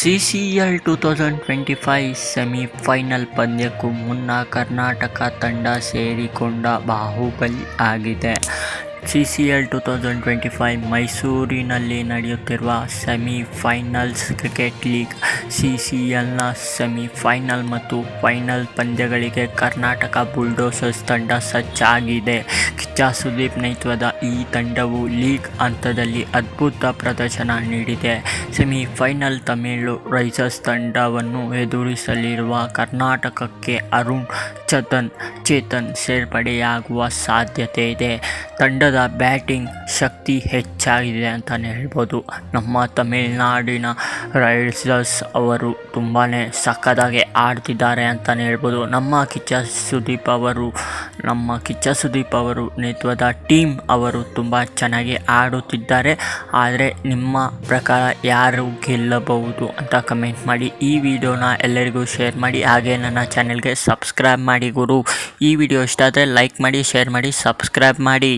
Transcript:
CCL two thousand twenty five semifinal ಪಂದ್ಯಕ್ಕೂ ಮುನ್ನ ಕರ್ನಾಟಕ ತಂಡ ಸೇರಿಕೊಂಡ ಬಾಹುಬಲಿ ಆಗಿದೆ. CCL two thousand twenty five ಮೈಸೂರಿನಲ್ಲಿ ನಡೆಯುತ್ತಿರುವ semifinals cricket league C C ಎಲ್ನ semifinal ಮತ್ತು ಫೈನಲ್ ಪಂದ್ಯಗಳಿಗೆ ಕರ್ನಾಟಕ ಬುಲ್ಡೋಸರ್ಸ್ ತಂಡ ಸಜ್ಜಾಗಿದೆ. ಕಿಚ್ಚ ಸುದೀಪ್ ನೇತೃತ್ವದ ಈ ತಂಡವು ಲೀಗ್ ಹಂತದಲ್ಲಿ ಅದ್ಭುತ ಪ್ರದರ್ಶನ ನೀಡಿದೆ. ಸೆಮಿಫೈನಲ್ ತಮಿಳು ರೈಸರ್ಸ್ ತಂಡವನ್ನು ಎದುರಿಸಲಿರುವ ಕರ್ನಾಟಕಕ್ಕೆ ಅರುಣ್ ಚೇತನ್ ಚೇತನ್ ಸೇರ್ಪಡೆಯಾಗುವ ಸಾಧ್ಯತೆ ಇದೆ. ತಂಡದ ಬ್ಯಾಟಿಂಗ್ ಶಕ್ತಿ ಹೆಚ್ಚಾಗಿದೆ ಅಂತಲೇ ಹೇಳ್ಬೋದು. ನಮ್ಮ ತಮಿಳುನಾಡಿನ ರೈಡರ್ಸ್ ಅವರು ತುಂಬಾ ಸಕ್ಕತ್ತಾಗಿ ಆಡ್ತಿದ್ದಾರೆ ಅಂತಲೇ ಹೇಳ್ಬೋದು. ನಮ್ಮ ಕಿಚ್ಚ ಸುದೀಪ್ ಅವರು, ನಮ್ಮ ಕಿಚ್ಚ ಸುದೀಪ್ ಅವರು ನೇತೃತ್ವದ ಟೀಮ್ ಅವರು ತುಂಬ ಚೆನ್ನಾಗಿ ಆಡುತ್ತಿದ್ದಾರೆ. ಆದರೆ ನಿಮ್ಮ ಪ್ರಕಾರ ಯಾರು ಗೆಲ್ಲಬಹುದು ಅಂತ ಕಮೆಂಟ್ ಮಾಡಿ, ಈ ವಿಡಿಯೋನ ಎಲ್ಲರಿಗೂ ಶೇರ್ ಮಾಡಿ, ಹಾಗೆ ನನ್ನ ಚಾನೆಲ್ಗೆ ಸಬ್ಸ್ಕ್ರೈಬ್ ಮಾಡಿ ಗುರು. ಈ ವಿಡಿಯೋ ಇಷ್ಟ ಆದರೆ ಲೈಕ್ ಮಾಡಿ, ಶೇರ್ ಮಾಡಿ, ಸಬ್ಸ್ಕ್ರೈಬ್ ಮಾಡಿ.